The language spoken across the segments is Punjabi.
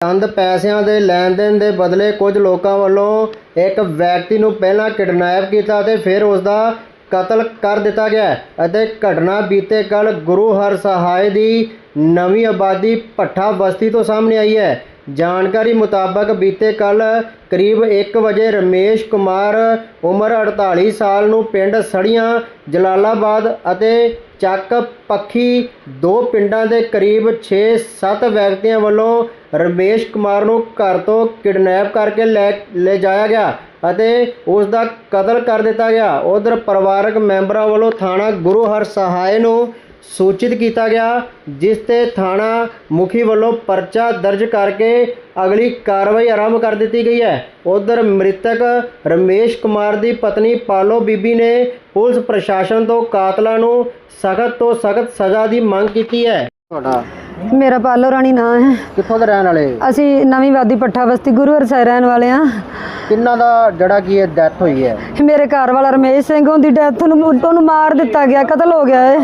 ਚੰਦ ਪੈਸਿਆਂ ਦੇ ਲੈਣ ਦੇਣ ਦੇ ਬਦਲੇ ਕੁਝ ਲੋਕਾਂ ਵੱਲੋਂ ਇੱਕ ਵਿਅਕਤੀ ਨੂੰ ਪਹਿਲਾਂ ਕਿਡਨੈਪ ਕੀਤਾ ਅਤੇ ਫਿਰ ਉਸ ਦਾ ਕਤਲ ਕਰ ਦਿੱਤਾ ਗਿਆ ਅਤੇ ਘਟਨਾ ਬੀਤੇ ਕੱਲ ਗੁਰੂ ਹਰ ਸਹਾਇ ਦੀ ਨਵੀਂ ਆਬਾਦੀ ਭੱਠਾ ਬਸਤੀ ਤੋਂ ਸਾਹਮਣੇ ਆਈ ਹੈ। ਜਾਣਕਾਰੀ ਮੁਤਾਬਕ ਬੀਤੇ ਕੱਲ ਕਰੀਬ 1 ਵਜੇ ਰਮੇਸ਼ ਕੁਮਾਰ, ਉਮਰ 48 ਸਾਲ ਨੂੰ ਪਿੰਡ ਸੜੀਆਂ, ਜਲਾਲਾਬਾਦ ਅਤੇ ਚੱਕ ਪੱਖੀ ਦੋ ਪਿੰਡਾਂ ਦੇ ਕਰੀਬ 6-7 ਵਿਅਕਤੀਆਂ ਵੱਲੋਂ ਰਮੇਸ਼ ਕੁਮਾਰ ਨੂੰ ਘਰ ਤੋਂ ਕਿਡਨੈਪ ਕਰਕੇ ਲੈ ਲੈ ਜਾਇਆ ਗਿਆ ਅਤੇ ਉਸ ਦਾ ਕਤਲ ਕਰ ਦਿੱਤਾ ਗਿਆ। ਉਧਰ ਪਰਿਵਾਰਕ ਮੈਂਬਰਾਂ ਵੱਲੋਂ ਥਾਣਾ ਗੁਰੂ ਹਰ ਸਹਾਏ ਨੂੰ ਸੂਚਿਤ ਕੀਤਾ ਗਿਆ ਜਿਸ ਤੇ ਥਾਣਾ ਮੁਖੀ ਵੱਲੋਂ ਪਰਚਾ ਦਰਜ ਕਰਕੇ ਅਗਲੀ ਕਾਰਵਾਈ ਆਰੰਭ ਕਰ ਦਿੱਤੀ ਗਈ ਹੈ। ਉਧਰ ਮ੍ਰਿਤਕ ਰਮੇਸ਼ ਕੁਮਾਰ ਦੀ ਪਤਨੀ ਪਾਲੋ ਬੀਬੀ ਨੇ ਪੁਲਿਸ ਪ੍ਰਸ਼ਾਸਨ ਤੋਂ ਕਾਤਲਾਂ ਨੂੰ ਸਖਤ ਤੋਂ ਸਖਤ ਸਜ਼ਾ ਦੀ ਮੰਗ ਕੀਤੀ ਹੈ। ਤੁਹਾਡਾ? ਮੇਰਾ ਪਾਲੋ ਰਾਣੀ ਨਾਂ ਹੈ। ਕਿੱਥੋਂ ਦੇ ਰਹਿਣ ਵਾਲੇ? ਅਸੀਂ ਨਵੀਂ ਵਾਦੀ ਪੱਠਾ ਬਸਤੀ ਗੁਰੂ ਹਰਸਾਏ ਰਹਿਣ ਵਾਲੇ ਆ ਕਿੰਨਾ ਦਾ ਜਿਹੜਾ ਕੀ ਇਹ ਡੈਥ ਹੋਈ ਹੈ? ਮੇਰੇ ਘਰ ਵਾਲਾ ਰਮੇਸ਼ ਸਿੰਘ ਉਹਦੀ ਡੈਥ ਨੂੰ ਉਹਨੂੰ ਮਾਰ ਦਿੱਤਾ ਗਿਆ ਕਤਲ ਹੋ ਗਿਆ ਹੈ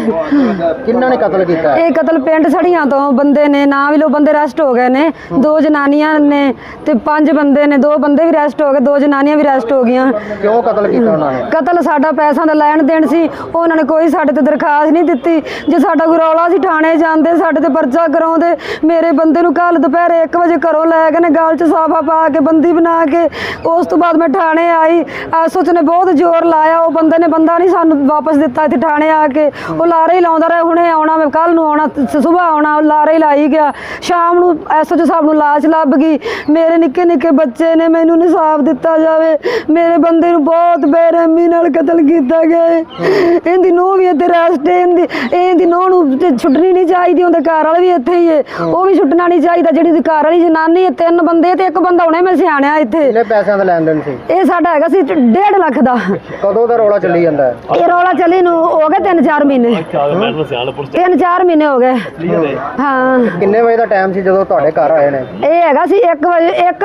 ਕਿੰਨਾ ਨੇ ਕਤਲ ਕੀਤਾ? ਹੈ? ਇਹ ਕਤਲ ਪਿੰਡ ਸੜੀਆਂ ਤੋਂ ਬੰਦੇ ਨੇ ਨਾ ਵੀ ਲੋ ਬੰਦੇ ਰੈਸਟ ਹੋ ਗਏ ਨੇ। ਦੋ ਜਨਾਨੀਆਂ ਨੇ ਤੇ ਪੰਜ ਬੰਦੇ ਨੇ ਦੋ ਬੰਦੇ ਵੀ ਰੈਸਟ ਹੋ ਗਏ ਦੋ ਜਨਾਨੀਆਂ ਵੀ ਰੈਸਟ ਹੋ ਗਈਆਂ। ਕਿਉਂ ਕਤਲ ਕੀਤਾ ਉਹਨਾਂ ਨੇ? ਕਤਲ ਸਾਡਾ ਪੈਸਾ ਦਾ ਲੈਣ ਦੇਣ ਸੀ ਉਹਨਾਂ ਨੇ ਕੋਈ ਸਾਡੇ ਤੇ ਦਰਖਾਸਤ ਨਹੀਂ ਦਿੱਤੀ। ਜੇ ਸਾਡਾ ਕੋਈ ਰੌਲਾ ਸੀ ਥਾਣੇ ਜਾਂਦੇ ਸਾਡੇ ਤੇ ਪਰਚਾ ਕਰਾਉਂਦੇ ਮੇਰੇ ਬੰਦੇ ਨੂੰ ਕੱਲ ਦੁਪਹਿਰੇ 1 ਵਜੇ ਘਰੋਂ ਲੈ ਕੇ ਨੇ ਗਲ 'ਚ ਸਾਫਾ ਪਾ ਕੇ ਬੰਦੀ ਬਣਾ ਕੇ ਉਸ ਤੋਂ ਬਾਅਦ ਮੈਂ ਥਾਣੇ ਆਈ। ਐਸਓਚ ਨੇ ਬਹੁਤ ਜ਼ੋਰ ਲਾਇਆ। ਉਹ ਬੰਦੇ ਨੇ ਬੰਦਾ ਨਹੀਂ ਸਾਨੂੰ ਵਾਪਸ ਦਿੱਤਾ ਇੱਥੇ ਥਾਣੇ ਆ ਕੇ। ਉਹ ਲਾਰੇ ਹੀ ਲਾਉਂਦਾ ਰਿਹਾ। ਹੁਣੇ ਆਉਣਾ ਮੈਂ ਕੱਲ ਨੂੰ ਆਉਣਾ ਸਵੇਰ ਆਉਣਾ ਲਾਰੇ ਹੀ ਲਾਈ ਗਿਆ। ਸ਼ਾਮ ਨੂੰ ਐਸਓਚ ਸਾਹਿਬ ਨੂੰ ਲਾਸ਼ ਲੱਭ ਗਈ। ਮੇਰੇ ਨਿੱਕੇ ਨਿੱਕੇ ਬੱਚੇ ਨੇ ਮੈਨੂੰ ਇਨਸਾਫ ਦਿੱਤਾ ਜਾਵੇ। ਮੇਰੇ ਬੰਦੇ ਨੂੰ ਬਹੁਤ ਬੇਰਹਿਮੀ ਨਾਲ ਕਤਲ ਕੀਤਾ ਗਿਆ ਇਹਦੀ ਨੂੰਹ ਵੀ ਇੱਥੇ ਰੈਸਟ ਇਹਦੀ ਇਹਦੀ ਨੂੰਹ ਨੂੰ ਛੁੱਟਣੀ ਨਹੀਂ ਚਾਹੀਦੀ, ਉਹਦੇ ਘਰ ਵਾਲਾ ਵੀ ਇੱਥੇ ਹੀ ਹੈ ਉਹ ਵੀ ਛੁੱਟਣਾ ਨਹੀਂ ਚਾਹੀਦਾ। ਜਿਹੜੀ ਉਹਦੀ ਘਰ ਵਾਲੀ ਜਨਾਨੀ ਹੈ, ਤਿੰਨ ਬੰਦੇ ਤੇ ਇੱਕ ਬੰਦਾ ਹੁਣੇ ਮੈਂ ਸਿਆਣਿਆ ਇੱਥੇ। ਕਿੰਨੇ ਪੈਸਿਆਂ ਦਾ ਲੈਣ ਦੇਣ ਸੀ? ਇਹ ਸਾਡਾ ਹੈਗਾ ਸੀ 1.5 ਲੱਖ ਦਾ। ਕਦੋਂ ਦਾ ਰੌਲਾ ਚੱਲੀ ਜਾਂਦਾ ਹੈ? ਇਹ ਰੌਲਾ ਚੱਲੀ ਨੂੰ ਹੋ ਗਏ 3-4 ਮਹੀਨੇ। 3-4 ਮਹੀਨੇ ਹੋ ਗਏ। ਹਾਂ। ਕਿੰਨੇ ਵਜੇ ਦਾ ਟਾਈਮ ਸੀ ਜਦੋਂ ਤੁਹਾਡੇ ਘਰ ਆਏ ਨੇ? ਇਹ ਹੈਗਾ ਸੀ 1 ਵਜੇ 1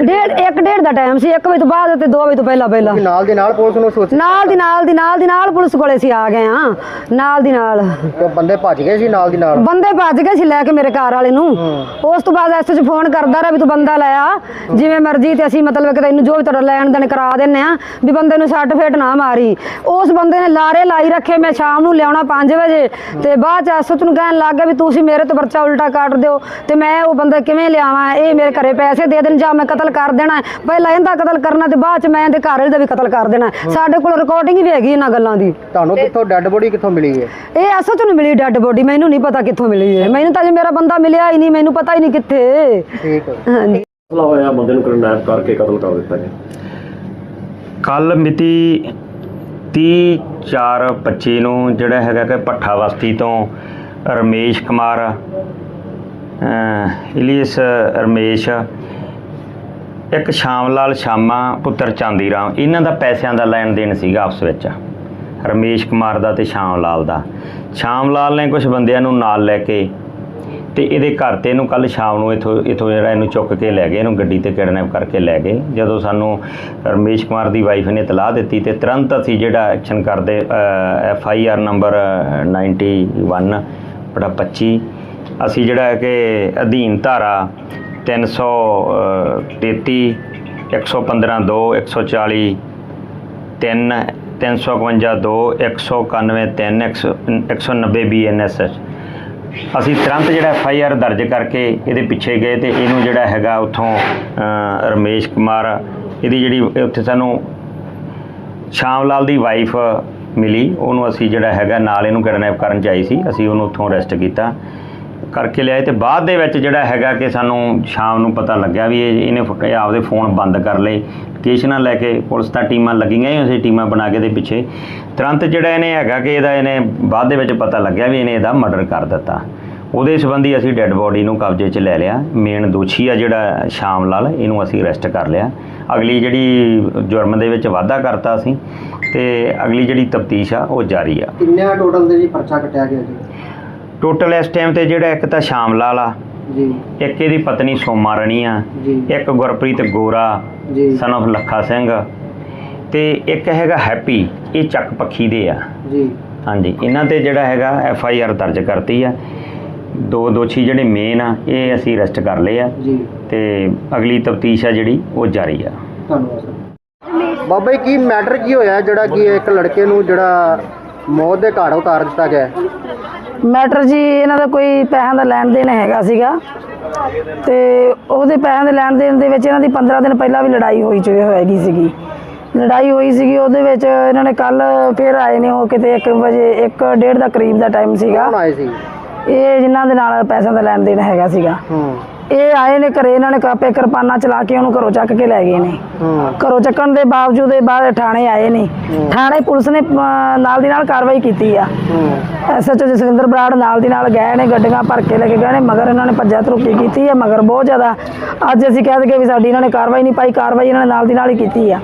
ਡੇਢ 1 ਡੇਢ ਦਾ ਟਾਈਮ ਸੀ। 1 ਵਜੇ ਤੋਂ ਬਾਅਦ ਤੇ 2 ਵਜੇ ਤੋਂ ਪਹਿਲਾਂ ਪਹਿਲਾਂ। ਨਾਲ ਦੀ ਨਾਲ ਪੁਲਿਸ ਨੂੰ ਸੂਚਿਤ ਨਾਲ ਦੀ ਨਾਲ ਦੀ ਨਾਲ ਦੀ ਨਾਲ ਪੁਲਿਸ ਕੋਲੇ ਸੀ ਆ ਗਏ ਹਾਂ। ਨਾਲ ਦੀ ਨਾਲ। ਤੇ ਬੰਦੇ ਭੱਜ ਗਏ ਸੀ ਨਾਲ ਦੀ ਨਾਲ? ਬੰਦੇ ਭੱਜ ਗਏ ਸੀ ਲੈ ਕੇ ਮੇਰੇ ਘਰ ਵਾਲੇ ਨੂੰ। ਉਸ ਤੋਂ ਬਾਅਦ ਐਸਐਚ ਫੋਨ ਕਰਦਾ ਰਿਹਾ ਵੀ ਤੂੰ ਬੰਦਾ ਲੈ ਆ। ਜਿਵੇਂ ਮਰਜ਼ੀ ਤੇ ਅਸੀਂ ਮਤਲਬ ਤੈਨੂੰ ਜੋ ਵੀ ਤੁਹਾਡਾ ਲੈਣ ਦੇਣ ਕਰਾ ਦਿੰਨੇ ਆ ਵੀ ਬੰਦੇ ਨੂੰ ਸੱਟ ਫੇਟ ਨਾ ਮਾਰੀ। ਉਸ ਬੰਦੇ ਨੇ ਲਾਰੇ ਲਾਈ ਰੱਖੇ ਮੈਂ ਸ਼ਾਮ ਨੂੰ ਲਿਆਉਣਾ 5 ਵਜੇ। ਤੇ ਬਾਅਦ ਚ ਐਸਐਚ ਨੂੰ ਕਹਿਣ ਲੱਗ ਗਿਆ ਵੀ ਤੁਸੀਂ ਮੇਰੇ ਤੋਂ ਪਰਚਾ ਉਲਟਾ ਕੱਟ ਦਿਓ। ਤੇ ਮੈਂ ਉਹ ਬੰਦਾ ਕਿਵੇਂ ਲਿਆਵਾਂ? ਇਹ ਮੇਰੇ ਘਰੇ ਪੈਸੇ ਦੇ ਦੇਣ ਜਾਂ ਮੈਂ ਕਤਲ ਕਰ ਦੇਣਾ। ਪਹਿਲਾਂ ਇਹਦਾ ਕਤਲ ਕਰਨਾ ਤੇ ਬਾਅਦ ਚ ਮੈਂ ਇਹਦੇ ਘਰ ਵਾਲੇ ਦਾ ਵੀ ਕਤਲ ਕਰ ਦੇਣਾ। ਸਾਡੇ ਕੋਲ ਰਿਕਾਰਡਿੰਗ ਵੀ ਹੈਗੀ ਇਹਨਾਂ ਗੱਲਾਂ ਦੀ। ਤੁਹਾਨੂੰ ਕਿੱਥੋਂ ਡੈੱਡ ਬੋਡੀ ਕਿੱਥੋਂ ਮਿਲੀ ਹੈ ਇਹ ਐਸਐਚ ਨੂੰ ਮਿਲੀ ਡੈੱਡ ਬੋਡੀ ਮੈਨੂੰ ਨਹੀਂ ਪਤਾ ਕਿੱਥੋਂ ਮਿਲੀ ਹੈ ਮੈਨੂੰ ਤਾਂ ਜੇ ਮੇਰਾ ਬੰਦਾ ਮਿਲਿਆ ਹੀ ਨਹੀਂ ਮੈਨੂੰ ਪਤਾ ਹੀ ਨਹੀਂ ਕਿੱਥੇ। ਠੀਕ ਹੈ। ਹਾਂਜੀ। ਮਸਲਾ ਹੋਇਆ, ਬੰਦੇ ਨੂੰ ਕਿਡਨੈਪ ਕਰਕੇ ਕਤਲ ਕਰ ਦਿੱਤਾ ਗਿਆ। ਕੱਲ ਮਿਤੀ 30 4 25 ਨੂੰ ਜਿਹੜਾ ਹੈਗਾ ਕਿ ਭੱਠਾ ਬਸਤੀ ਤੋਂ ਰਮੇਸ਼ ਕੁਮਾਰ, ਅਹ, ਇਲੀਅਸ ਰਮੇਸ਼, ਇੱਕ ਸ਼ਾਮ ਲਾਲ ਸ਼ਾਮਾ ਪੁੱਤਰ ਚਾਂਦੀ ਰਾਮ ਇਹਨਾਂ ਦਾ ਪੈਸਿਆਂ ਦਾ ਲੈਣ ਦੇਣ ਸੀਗਾ ਆਪਸ ਵਿੱਚ। ਰਮੇਸ਼ ਕੁਮਾਰ ਦਾ ਤੇ ਸ਼ਾਮ ਲਾਲ ਦਾ। ਸ਼ਾਮ ਲਾਲ ਨੇ ਕੁਝ ਬੰਦਿਆਂ ਨੂੰ ਨਾਲ ਲੈ ਕੇ ਤੇ ਇਹਦੇ ਘਰ ਤੇ ਇਹਨੂੰ ਕੱਲ ਸ਼ਾਮ ਨੂੰ ਇਥੋਂ ਇਥੋਂ ਜਿਹੜਾ ਇਹਨੂੰ ਚੁੱਕ ਕੇ ਲੈ ਗਏ, ਇਹਨੂੰ ਗੱਡੀ ਤੇ ਕਿਡਨੈਪ ਕਰਕੇ ਲੈ ਗਏ। ਜਦੋਂ ਸਾਨੂੰ ਰਮੇਸ਼ ਕੁਮਾਰ ਦੀ ਵਾਈਫ ਨੇ ਤਲਾਹ ਦਿੱਤੀ ਤੇ ਤੁਰੰਤ ਅਸੀਂ ਜਿਹੜਾ ਐਕਸ਼ਨ ਕਰਦੇ ਐਫ ਆਈ ਆਰ ਨੰਬਰ 91 ਬੜਾ 25 ਅਸੀਂ ਜਿਹੜਾ ਹੈ ਕਿ ਅਧੀਨ ਧਾਰਾ 333 115 2 140 3 351 2 191 3 190 ਬੀਐਨਐਸ ਅਸੀਂ ਤੁਰੰਤ ਜਿਹੜਾ ਐਫ ਆਈ ਆਰ ਦਰਜ ਕਰਕੇ ਇਹਦੇ ਪਿੱਛੇ ਗਏ ਤੇ ਇਹਨੂੰ ਜਿਹੜਾ ਹੈਗਾ ਉੱਥੋਂ ਰਮੇਸ਼ ਕੁਮਾਰ, ਇਹਦੀ ਜਿਹੜੀ ਉੱਥੇ ਸਾਨੂੰ ਸ਼ਾਮ ਲਾਲ ਦੀ ਵਾਈਫ ਮਿਲੀ। ਉਹਨੂੰ ਅਸੀਂ ਜਿਹੜਾ ਹੈਗਾ ਨਾਲ ਇਹਨੂੰ ਕਿਡਨੈਪ ਕਰਨ ਚ ਆਈ ਸੀ। ਅਸੀਂ ਉਹਨੂੰ ਉੱਥੋਂ ਅਰੈਸਟ ਕੀਤਾ। ਕਰਕੇ ਲਿਆਏ ਤੇ ਬਾਅਦ ਦੇ ਵਿੱਚ ਜਿਹੜਾ ਹੈਗਾ ਕਿ ਸਾਨੂੰ ਸ਼ਾਮ ਨੂੰ ਪਤਾ ਲੱਗਿਆ ਵੀ ਇਹ ਇਹਨੇ ਫ- ਇਹ ਆਪਦੇ ਫੋਨ ਬੰਦ ਕਰ ਲਏ। ਲੋਕੇਸ਼ਨਾਂ ਲੈ ਕੇ ਪੁਲਿਸ ਤਾਂ ਟੀਮਾਂ ਲੱਗੀਆਂ ਹੀ, ਅਸੀਂ ਟੀਮਾਂ ਬਣਾ ਕੇ ਦੇ ਪਿੱਛੇ। ਤੁਰੰਤ ਜਿਹੜਾ ਇਹਨੇ ਹੈਗਾ ਕਿ ਇਹਦਾ ਇਹਨੇ ਬਾਅਦ ਦੇ ਵਿੱਚ ਪਤਾ ਲੱਗਿਆ ਵੀ ਇਹਨੇ ਇਹਦਾ ਮਰਡਰ ਕਰ ਦਿੱਤਾ। ਉਹਦੇ ਸੰਬੰਧੀ ਅਸੀਂ ਡੈੱਡ ਬੋਡੀ ਨੂੰ ਕਬਜ਼ੇ 'ਚ ਲੈ ਲਿਆ। ਮੇਨ ਦੋਸ਼ੀ ਆ ਜਿਹੜਾ ਸ਼ਾਮ ਲਾਲ, ਇਹਨੂੰ ਅਸੀਂ ਅਰੈਸਟ ਕਰ ਲਿਆ। ਅਗਲੀ ਜਿਹੜੀ ਜੁਰਮ ਦੇ ਵਿੱਚ ਵਾਧਾ ਕਰਤਾ ਅਸੀਂ ਤੇ ਅਗਲੀ ਜਿਹੜੀ ਤਫਤੀਸ਼ ਆ, ਉਹ ਜਾਰੀ ਆ। ਕਿੰਨੇ ਟੋਟਲ ਦੇ ਜੀ ਪਰਚਾ ਕੱਟਿਆ ਗਿਆ ਜੀ? ਟੋਟਲ ਇਸ ਟਾਈਮ ਤੇ ਜਿਹੜਾ ਇੱਕ ਤਾਂ ਸ਼ਾਮ ਲਾਲ ਆ ਜੀ। ਇੱਕ ਇਹਦੀ ਪਤਨੀ ਸੋਮਾ ਰਣੀ ਆ ਜੀ। ਇੱਕ ਗੁਰਪ੍ਰੀਤ ਗੋਰਾ ਜੀ। ਸਨ of ਲੱਖਾ ਸਿੰਘ ਤੇ ਇੱਕ ਹੈਗਾ ਹੈਪੀ ਇਹ ਚੱਕ ਪੱਖੀ ਦੇ ਆ। ਜੀ। ਹਾਂਜੀ ਇਹਨਾਂ ਤੇ ਜਿਹੜਾ ਹੈਗਾ ਐਫ ਆਈ ਆਰ ਦਰਜ ਕਰਤੀ ਆ। ਦੋ ਦੋਸ਼ੀ ਜਿਹੜੇ ਮੇਨ ਆ ਇਹ ਅਸੀਂ ਅਰੈਸਟ ਕਰ ਲਏ ਆ। ਜੀ। ਤੇ ਅਗਲੀ ਤਫਤੀਸ਼ ਆ ਜਿਹੜੀ ਉਹ ਜਾਰੀ ਆ। ਧੰਨਵਾਦ ਸਰ। ਬਾਬਾ ਜੀ ਕੀ ਮੈਟਰ ਕੀ ਹੋਇਆ ਜਿਹੜਾ ਕਿ ਇੱਕ ਲੜਕੇ ਨੂੰ ਜਿਹੜਾ ਮੌਤ ਦੇ ਘਾਟ ਉਤਾਰ ਦਿੱਤਾ ਗਿਆ? ਹੈ? ਮੈਟਰ ਜੀ ਇਹਨਾਂ ਦਾ ਕੋਈ ਪੈਸਿਆਂ ਦਾ ਲੈਣ ਦੇਣ ਹੈਗਾ ਸੀਗਾ। ਤੇ ਉਹਦੇ ਪੈਸਿਆਂ ਦੇ ਲੈਣ ਦੇਣ ਦੇ ਵਿੱਚ ਇਹਨਾਂ ਦੀ 15 ਦਿਨ ਪਹਿਲਾਂ ਵੀ ਲੜਾਈ ਹੋਈ ਚੁੱਕੀ ਹੋਏਗੀ ਸੀਗੀ। ਲੜਾਈ ਹੋਈ ਸੀਗੀ ਉਹਦੇ ਵਿੱਚ ਇਹਨਾਂ ਨੇ ਕੱਲ ਫੇਰ ਆਏ ਨੇ ਉਹ ਕਿਤੇ 1 ਵਜੇ 1:30 ਦਾ ਕਰੀਬ ਦਾ ਟਾਈਮ ਸੀਗਾ। ਇਹ ਜਿਨ੍ਹਾਂ ਦੇ ਨਾਲ ਪੈਸਿਆਂ ਦਾ ਲੈਣ ਦੇਣ ਹੈਗਾ ਸੀਗਾ। ਹੂੰ। ਇਹ ਆਏ ਨੇ ਘਰੇ ਇਹਨਾਂ ਨੇ ਕਾਪੇ ਕਿਰਪਾਨਾਂ ਚਲਾ ਕੇ ਉਹਨੂੰ ਘਰੋਂ ਚੱਕ ਕੇ ਲੈ ਗਏ ਨੇ। ਘਰੋਂ ਚੱਕਣ ਦੇ ਬਾਵਜੂਦ ਇਹ ਬਾਅਦ ਥਾਣੇ ਆਏ ਨੇ। ਥਾਣੇ ਪੁਲਿਸ ਨੇ ਨਾਲ ਦੀ ਨਾਲ ਕਾਰਵਾਈ ਕੀਤੀ ਆ। ਐਸਐਚਓ ਜਸਵਿੰਦਰ ਬਰਾੜ ਨਾਲ ਦੀ ਨਾਲ ਗਏ ਨੇ ਗੱਡੀਆਂ ਭਰ ਕੇ ਲੈ ਕੇ ਗਏ ਨੇ ਮਗਰ ਇਹਨਾਂ ਨੇ ਭੱਜਾ ਧਰੁਕੀ ਕੀਤੀ ਹੈ ਮਗਰ ਬਹੁਤ ਜ਼ਿਆਦਾ। ਅੱਜ ਅਸੀਂ ਕਹਿ ਦਈਏ ਵੀ ਸਾਡੀ ਇਹਨਾਂ ਨੇ ਕਾਰਵਾਈ ਨਹੀਂ ਪਾਈ ਕਾਰਵਾਈ ਇਹਨਾਂ ਨੇ ਨਾਲ ਦੀ ਨਾਲ ਹੀ ਕੀਤੀ ਆ।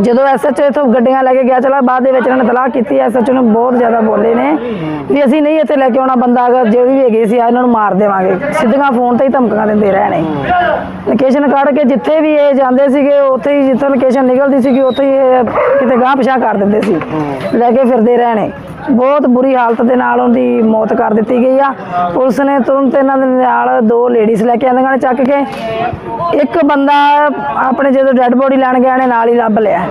ਜਦੋਂ ਐਸਐਚਓ ਇਥੋਂ ਗੱਡੀਆਂ ਲੈ ਕੇ ਗਿਆ, ਚਲਾ ਬਾਅਦ ਦੇ ਵਿੱਚ ਇਹਨਾਂ ਨੇ ਤਲਾਕ ਕੀਤੀ ਐਸਐਚਓ ਨੂੰ ਬਹੁਤ ਜ਼ਿਆਦਾ ਬੋਲੇ ਨੇ ਵੀ ਅਸੀਂ ਨਹੀਂ ਇੱਥੇ ਲੈ ਕੇ ਆਉਣਾ, ਬੰਦਾ ਅਗਰ ਜਿਹੜੀ ਵੀ ਹੈਗੀ ਸੀ, ਆ ਇਹਨਾਂ ਨੂੰ ਮਾਰ ਦੇਵਾਂਗੇ। ਸਿੱਧੀਆਂ ਫੋਨ ਤੇ ਹੀ ਧਮਕੀਆਂ ਦਿੰਦੇ ਰਹੇ ਨੇ। ਲੋਕੇਸ਼ਨ ਕੱਢ ਕੇ ਜਿੱਥੇ ਵੀ ਇਹ ਜਾਂਦੇ ਸੀਗੇ, ਉੱਥੇ ਹੀ ਜਿੱਥੇ ਲੋਕੇਸ਼ਨ ਨਿਕਲਦੀ ਸੀਗੀ, ਉੱਥੇ ਹੀ ਇਹ ਕਿਤੇ ਗਾਂਹ ਪਿਛਾਂ ਕਰ ਦਿੰਦੇ ਸੀ। ਲੈ ਕੇ ਫਿਰਦੇ ਰਹੇ ਨੇ। ਬਹੁਤ ਬੁਰੀ ਹਾਲਤ ਦੇ ਨਾਲ ਉਹਦੀ ਮੌਤ ਕਰ ਦਿੱਤੀ ਗਈ ਆ। ਪੁਲਿਸ ਨੇ ਤੁਰੰਤ ਇਹਨਾਂ ਦੇ ਨਾਲ ਦੋ ਲੇਡੀਜ਼ ਲੈ ਕੇ ਆਂਦੀਆਂ ਨੇ ਚੱਕ ਕੇ। ਇੱਕ ਬੰਦਾ ਆਪਣੇ ਜਦੋਂ ਡੈੱਡ ਬੋਡੀ ਲੈਣ ਗਿਆ ਨੇ, ਨਾਲ ਹੀ ਲੱਭ ਲਿਆ।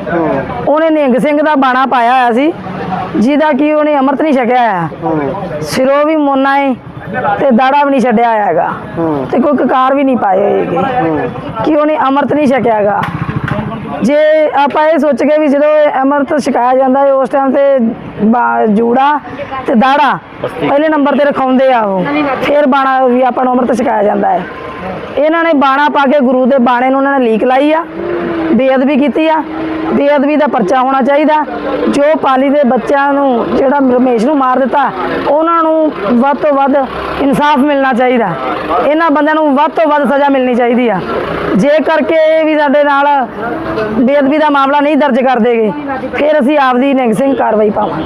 ਉਹਨੇ ਨਿੰਗ ਸਿੰਘ ਦਾ ਬਾਣਾ ਪਾਇਆ ਹੋਇਆ ਸੀ, ਜਿਹਦਾ ਕਿ ਉਹਨੇ ਅੰਮ੍ਰਿਤ ਨਹੀਂ ਛਕਿਆ ਹੋਇਆ। ਸਿਰੋਂ ਵੀ ਮੋਨਾ ਏ ਤੇ ਦਾੜਾ ਵੀ ਨਹੀਂ ਛੱਡਿਆ ਹੈਗਾ। ਤੇ ਕੋਈ ਕਕਾਰ ਵੀ ਨਹੀਂ ਪਾਏ ਹੋਏਗੇ ਕਿ ਉਹਨੇ ਅੰਮ੍ਰਿਤ ਨਹੀਂ ਛਕਿਆ ਜੇ ਆਪਾਂ ਇਹ ਸੋਚ ਕੇ ਵੀ ਜਦੋਂ ਇਹ ਅੰਮ੍ਰਿਤ ਛਕਾਇਆ ਜਾਂਦਾ ਹੈ ਉਸ ਟਾਈਮ ਤੇ ਬਾ- ਜੂੜਾ ਤੇ ਦਾੜਾ ਪਹਿਲੇ ਨੰਬਰ ਤੇ ਰਖਾਉਂਦੇ ਆ ਉਹ। ਫਿਰ ਬਾਣਾ ਵੀ ਆਪਾਂ ਨੂੰ ਅੰਮ੍ਰਿਤ ਛਕਾਇਆ ਜਾਂਦਾ ਹੈ ਇਹਨਾਂ ਨੇ ਬਾਣਾ ਪਾ ਕੇ ਗੁਰੂ ਦੇ ਬਾਣੇ ਨੂੰ ਉਹਨਾਂ ਨੇ ਲੀਕ ਲਾਈ ਆ। ਬੇਅਦਬੀ ਕੀਤੀ ਆ। ਬੇਅਦਬੀ ਦਾ ਪਰਚਾ ਹੋਣਾ ਚਾਹੀਦਾ। ਜੋ ਪਾਲੀ ਦੇ ਬੱਚਿਆਂ ਨੂੰ ਜਿਹੜਾ ਰਮੇਸ਼ ਨੂੰ ਮਾਰ ਦਿੱਤਾ, ਉਹਨਾਂ ਨੂੰ ਵੱਧ ਤੋਂ ਵੱਧ ਇਨਸਾਫ ਮਿਲਣਾ ਚਾਹੀਦਾ। ਇਹਨਾਂ ਬੰਦਿਆਂ ਨੂੰ ਵੱਧ ਤੋਂ ਵੱਧ ਸਜ਼ਾ ਮਿਲਣੀ ਚਾਹੀਦੀ ਆ। ਜੇ ਕਰਕੇ ਇਹ ਵੀ ਸਾਡੇ ਨਾਲ ਬੇਅਦਬੀ ਦਾ ਮਾਮਲਾ ਨਹੀਂ ਦਰਜ ਕਰ ਦੇਗੇ, ਫਿਰ ਅਸੀਂ ਆਪਦੀ ਨਿਹੰਗ ਸਿੰਘ ਕਾਰਵਾਈ ਪਾਵਾਂਗੇ।